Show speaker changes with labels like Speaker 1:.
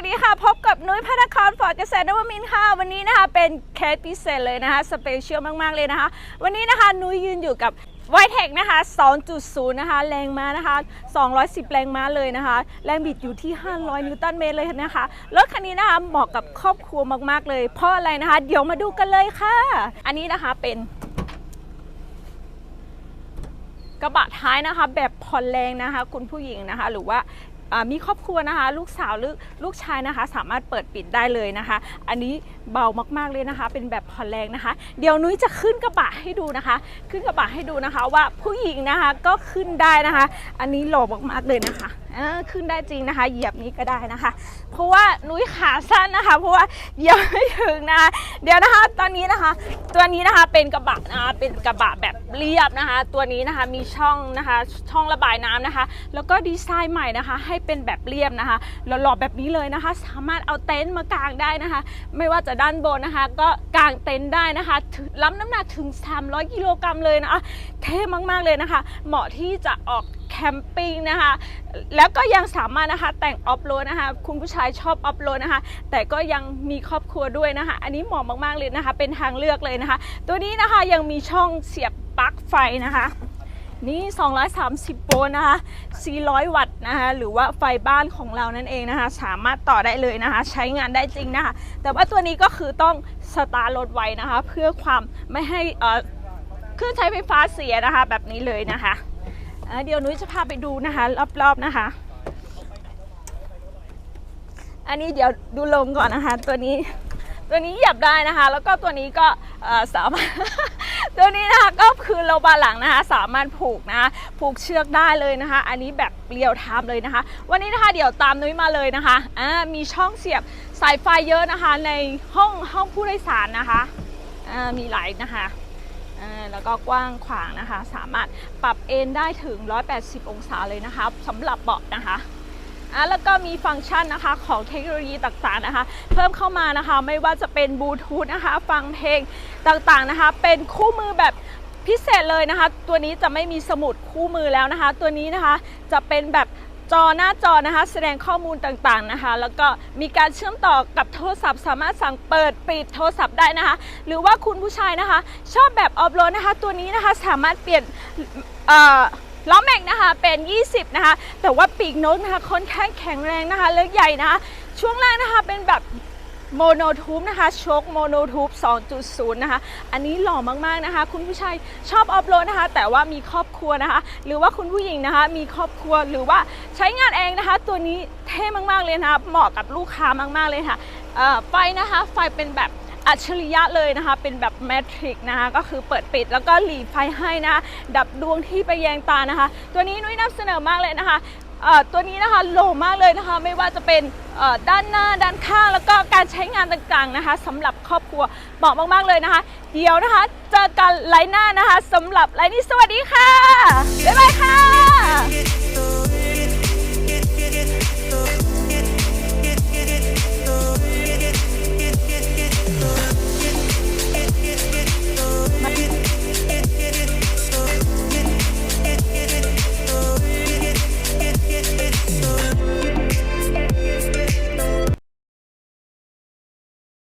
Speaker 1: วัสดีค่ะ พบกับนุ้ยพัฒครฟอร์ดเกษตรนวมินค่ะ วันนี้นะคะเป็นเคสพิเศษเลยนะคะ สเปเชียลมาก ๆ เลยนะคะ วันนี้นะคะนุ้ยยืนอยู่กับไวเทคนะคะ 2.0 นะคะ แรงม้านะคะ 210 แรงม้าเลยนะคะ แรงบิดอยู่ที่ 500 นิวตันเมตรเลยนะคะ รถคันนี้นะคะ เหมาะกับครอบครัวมาก ๆ เลย เพราะอะไรนะคะ เดี๋ยวมาดูกันเลยค่ะ อันนี้นะคะเป็นกระบะท้ายนะคะ แบบผ่อนแรงนะคะ คุณผู้หญิงนะคะ หรือว่า มีครอบครัวนะคะ ลูกสาวลูกลูกชายนะคะ สามารถเปิดปิดได้เลยนะคะ อันนี้เบามากๆเลยนะคะ เป็นแบบผ่อนแรงนะคะ เดี๋ยวนุ้ยจะขึ้นกระบะให้ดูนะคะ ขึ้นกระบะให้ดูนะคะว่าผู้หญิงนะคะก็ขึ้นได้นะคะ อันนี้หล่อมากๆเลยนะคะ อ่าขึ้นได้จริงนะคะ เหยียบนี้ก็ได้นะคะ เพราะว่านุ้ยขาสั้นนะคะ เพราะว่าเหยียบไม่ถึงนะคะเดี๋ยวนะคะ ตอนนี้นะคะ ตัวนี้นะคะเป็นกระบะนะคะเป็นกระบะแบบเรียบนะคะ ตัวนี้นะคะมีช่องนะคะช่องระบายน้ำนะคะ แล้วก็ดีไซน์ใหม่นะคะ ให้เป็นแบบเรียบนะคะหล่อๆแบบนี้เลยนะคะ สามารถเอาเต็นท์มากางได้นะคะ ไม่ว่าจะด้านบนนะคะ ก็กางเต็นท์ได้นะคะรับน้ำหนักถึง 300 กิโลกรัมเลยนะคะเท่มากๆเลยนะคะ เหมาะที่จะออก แคมปิ้งนะคะ แล้วก็ยังสามารถนะคะแต่งออฟโรดนะคะ คุณผู้ชายชอบออฟโรดนะคะ แต่ก็ยังมีครอบครัวด้วยนะคะ อันนี้เหมาะมากๆเลยนะคะ เป็นทางเลือกเลยนะคะ ตัวนี้นะคะยังมีช่องเสียบปลั๊กไฟนะคะนี่ 230 โวลต์นะคะ 400 วัตต์นะคะ หรือว่าไฟบ้านของเรานั่นเองนะคะ สามารถต่อได้เลยนะคะ ใช้งานได้จริงนะคะ แต่ว่าตัวนี้ก็คือต้องสตาร์ทรถไว้นะคะ เพื่อความไม่ให้เอ่อเครื่องใช้ไฟฟ้าเสียนะคะ แบบนี้เลยนะคะ เดี๋ยวนุ้ยจะพาไปดูนะคะ รอบๆนะคะ อันนี้เดี๋ยวดูลมก่อนนะคะ ตัวนี้ตัวนี้เหยียบได้นะคะ แล้วก็ตัวนี้ก็สามารถตัวนี้นะคะก็คือโลบาหลังนะคะ สามารถผูกนะคะผูกเชือกได้เลยนะคะ อันนี้แบบเรียวไทม์เลยนะคะ วันนี้นะคะเดี๋ยวตามนุ้ยมาเลยนะคะอ่ามีช่องเสียบสายไฟเยอะนะคะ ในห้องห้องผู้โดยสารนะคะอ่ามีหลายนะคะ แล้วก็กว้างขวางนะคะ สามารถปรับเอนได้ถึง 180 องศาเลยนะคะสำหรับเบาะนะคะอะแล้วก็มีฟังก์ชันนะคะของเทคโนโลยีต่างๆนะคะ เพิ่มเข้ามานะคะไม่ว่าจะเป็นบลูทูธนะคะ ฟังเพลงต่างๆนะคะ เป็นคู่มือแบบพิเศษเลยนะคะ ตัวนี้จะไม่มีสมุดคู่มือแล้วนะคะ ตัวนี้นะคะจะเป็นแบบ จอหน้าจอนะคะ แสดงข้อมูลต่างๆนะคะ แล้วก็มีการเชื่อมต่อกับโทรศัพท์ สามารถสั่งเปิดปิดโทรศัพท์ได้นะคะ หรือว่าคุณผู้ชายนะคะ ชอบแบบออฟโรดนะคะ ตัวนี้นะคะสามารถเปลี่ยนล้อแม็กนะคะเป็น 20 นะคะ แต่ว่าปีกโน้ตนะคะค่อนข้างแข็งแรงนะคะ และใหญ่นะคะ ช่วงล่างนะคะเป็นแบบ โมโนทูบนะคะโชคโมโนทูบ2.0 นะคะ อันนี้หล่อมากๆนะคะ คุณผู้ชายชอบออฟโรดนะคะ แต่ว่ามีครอบครัวนะคะ หรือว่าคุณผู้หญิงนะคะ มีครอบครัวหรือว่าใช้งานเองนะคะ ตัวนี้เท่มากๆเลยนะคะเหมาะกับลูกค้ามากๆเลยค่ะเอ่อไฟนะคะ ไฟเป็นแบบอัจฉริยะเลยนะคะ เป็นแบบแมทริกนะคะ ก็คือเปิดปิดแล้วก็หลีไฟให้นะะดับดวงที่ไปแยงตานะคะ ตัวนี้นุ้ยนำเสนอมากเลยนะคะ ตัวนี้นะคะโหลมากเลยนะคะ ไม่ว่าจะเป็นด้านหน้าด้านข้างแล้วก็การใช้งานต่างๆนะคะสำหรับครอบครัวเหมาะมากๆเลยนะคะ เดี๋ยวนะคะเจอกันไลน์หน้านะคะสำหรับไลน์นี้สวัสดีค่ะบ๊ายบายค่ะ